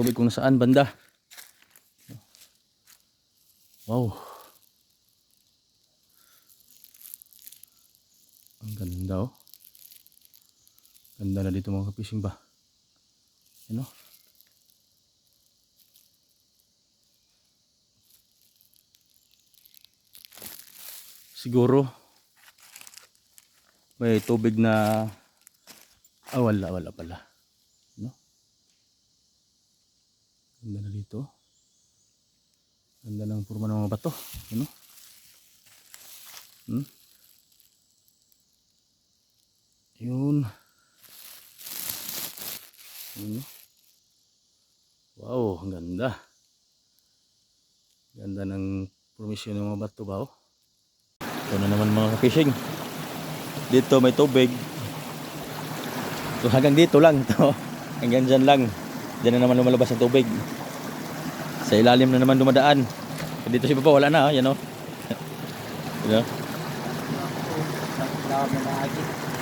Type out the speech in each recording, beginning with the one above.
Tubig kung nasaan banda. Wow. Ang ganda oh. Ganda na dito mga kapising ba. Ano? Siguro may tubig na ah wala wala pala. No? Ganda na dito. Ganda ng forma ng mga bato. Ano? Hmm? Yun. Ano? Wow, ang ganda. Ganda ng formasyon ng mga bato ba oh? Ito na naman mga fishing. Dito may tubig. So hanggang dito lang to. Hanggang dyan lang. Diyan na naman lumalabas ang tubig. Sa ilalim na naman dumadaan. Dito si Papa wala na, oh. yan o. Yan o.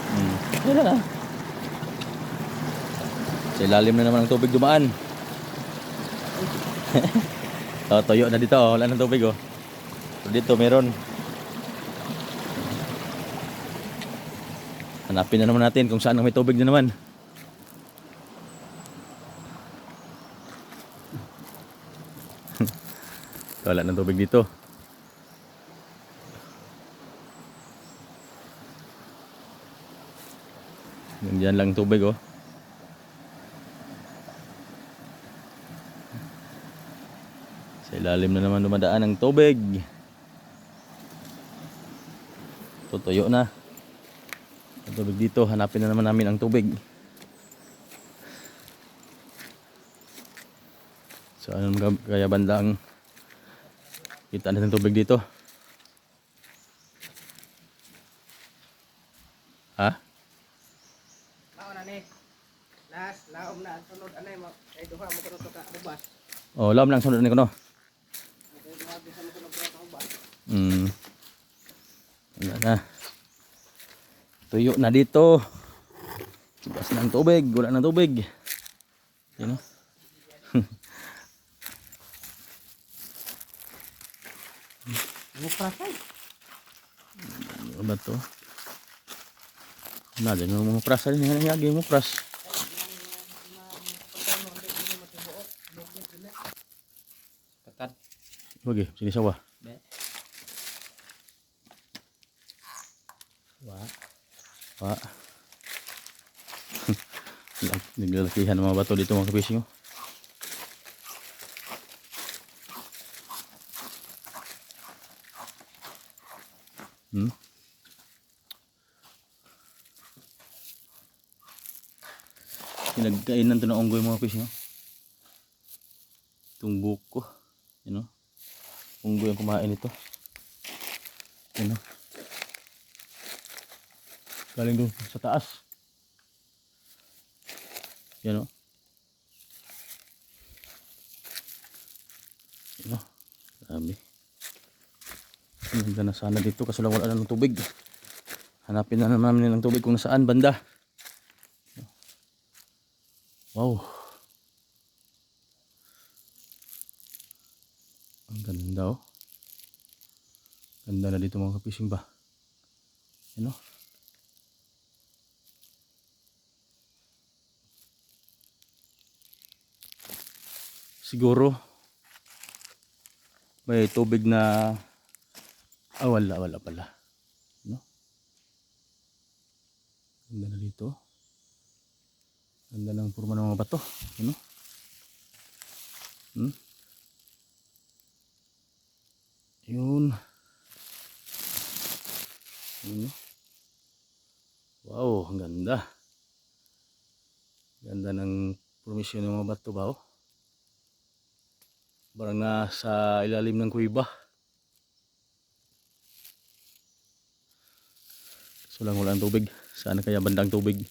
Hmm. Sa ilalim na naman ang tubig dumaan. oh, toyo na dito, oh. wala nang tubig oh. Dito meron. Hanapin na naman natin kung saan may tubig na naman. Wala ng tubig dito. Ganyan lang tubig oh. Sa ilalim na naman dumadaan ang tubig. Tutuyo na. Ang tubig dito, hanapin na naman namin ang tubig. So ano naman kaya banda ang kita natin tubig dito? Ha? Mao na ni. Last laom na sunod anay mo kay duha mo kuno ka ubas. Oh, lam lang sunod ni kuno ubas. Hmm. Wala na. Tuyo na dito. Tigas ng tubig. Wala ng tubig. Yan o. Mo prasay. Ano ba to? Na, dyan mo pras. Ano yung nangyagi mo pras? Kakat. Wagi, sini sawa. Be. Wa. Wa. Naglalakihan ng mga bato dito mga kapising. oh. Hmm? Pinagkainan to ng unggoy mga kapising. oh. Itong buko. Yun o. Unggoy ang kumain ito. Yun o. Galing doon sa taas. Yan o. Yan o. Grabe. Ganda na sana dito kasi wala na ng tubig. Hanapin na naman namin ng tubig kung nasaan banda. Wow. Ang ganda oh. Ganda na dito mga kapising ba. Yan o. siguro may tubig na ah wala wala pala. No? Ganda na dito. Ganda ng forma ng mga bato. Ano? Hmm? yun. Yun. Wow ang ganda. Ganda ng formasyon ng mga bato ba oh? Parang nasa ilalim ng kuiba. So lang walang tubig. Sana kaya bandang tubig.